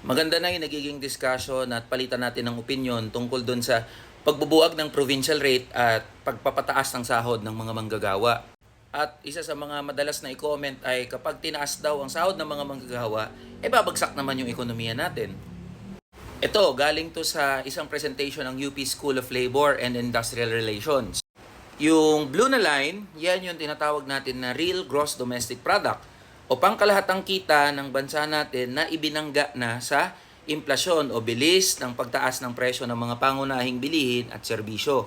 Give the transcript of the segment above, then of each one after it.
Maganda na yung nagiging discussion at palitan natin ng opinion tungkol dun sa pagbubuag ng provincial rate at pagpapataas ng sahod ng mga manggagawa. At isa sa mga madalas na i-comment ay kapag tinaas daw ang sahod ng mga manggagawa, e babagsak naman yung ekonomiya natin. Ito, galing to sa isang presentation ng UP School of Labor and Industrial Relations. Yung blue na line, yan yung tinatawag natin na real gross domestic product o pangkalahatang kita ng bansa natin na ibinangga na sa inflasyon o bilis ng pagtaas ng presyo ng mga pangunahing bilihin at serbisyo.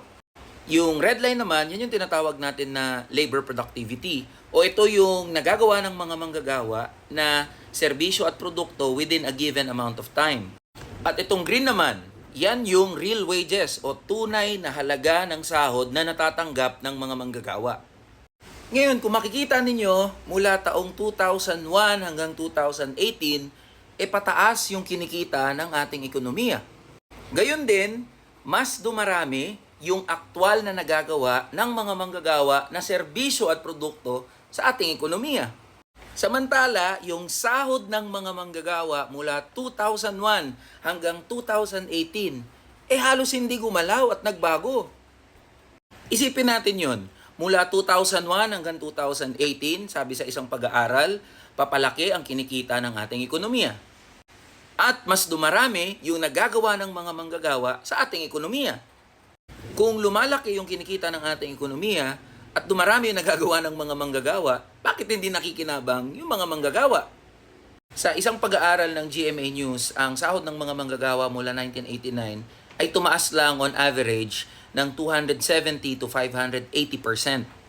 Yung red line naman, yan yung tinatawag natin na labor productivity o ito yung nagagawa ng mga manggagawa na serbisyo at produkto within a given amount of time. At itong green naman, yan yung real wages o tunay na halaga ng sahod na natatanggap ng mga manggagawa. Ngayon, kung makikita ninyo, mula taong 2001 hanggang 2018, e pataas yung kinikita ng ating ekonomiya. Gayon din, mas dumarami yung aktwal na nagagawa ng mga manggagawa na serbisyo at produkto sa ating ekonomiya. Samantala, yung sahod ng mga manggagawa mula 2001 hanggang 2018, eh halos hindi gumalaw at nagbago. Isipin natin yon. Mula 2001 hanggang 2018, sabi sa isang pag-aaral, papalaki ang kinikita ng ating ekonomiya. At mas dumarami yung nagagawa ng mga manggagawa sa ating ekonomiya. Kung lumalaki yung kinikita ng ating ekonomiya at dumarami yung nagagawa ng mga manggagawa, bakit hindi nakikinabang yung mga manggagawa? Sa isang pag-aaral ng GMA News, ang sahod ng mga manggagawa mula 1989 ay tumaas lang on average ng 270 to 580%.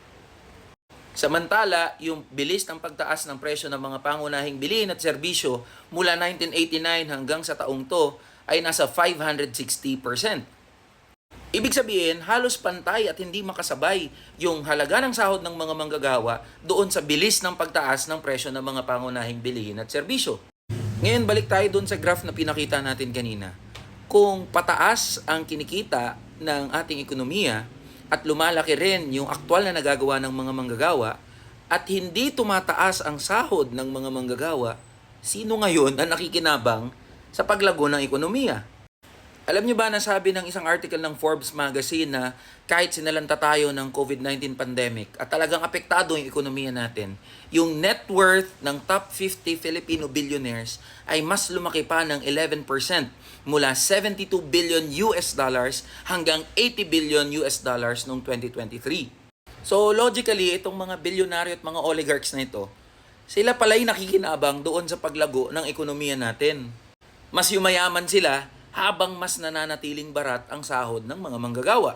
Samantala, yung bilis ng pagtaas ng presyo ng mga pangunahing bilihin at serbisyo mula 1989 hanggang sa taong to ay nasa 560%. Ibig sabihin, halos pantay at hindi makasabay yung halaga ng sahod ng mga manggagawa doon sa bilis ng pagtaas ng presyo ng mga pangunahing bilihin at serbisyo. Ngayon, balik tayo doon sa graph na pinakita natin kanina. Kung pataas ang kinikita ng ating ekonomiya at lumalaki rin yung aktwal na nagagawa ng mga manggagawa at hindi tumataas ang sahod ng mga manggagawa, sino ngayon ang nakikinabang sa paglago ng ekonomiya? Alam niyo ba na sabi ng isang article ng Forbes magazine na kahit sinalanta tayo ng COVID-19 pandemic at talagang apektado yung ekonomiya natin, yung net worth ng top 50 Filipino billionaires ay mas lumaki pa ng 11% mula 72 billion US dollars hanggang 80 billion US dollars noong 2023. So logically, itong mga bilyonaryo at mga oligarchs na ito, sila pala'y nakikinabang doon sa paglago ng ekonomiya natin. Mas yumayaman sila habang mas nananatiling barat ang sahod ng mga manggagawa.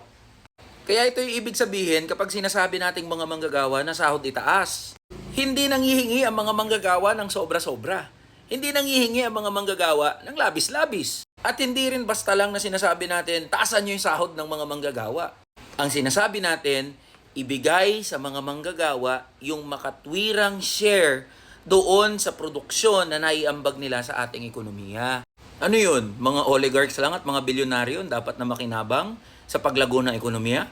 Kaya ito yung ibig sabihin kapag sinasabi nating mga manggagawa na sahod itaas. Hindi nanghihingi ang mga manggagawa ng sobra-sobra. Hindi nanghihingi ang mga manggagawa ng labis-labis. At hindi rin basta lang na sinasabi natin, taasan nyo yung sahod ng mga manggagawa. Ang sinasabi natin, ibigay sa mga manggagawa yung makatwirang share doon sa produksyon na naiambag nila sa ating ekonomiya. Ano yun? Mga oligarchs lang at mga bilyonaryo dapat na makinabang sa paglago ng ekonomiya?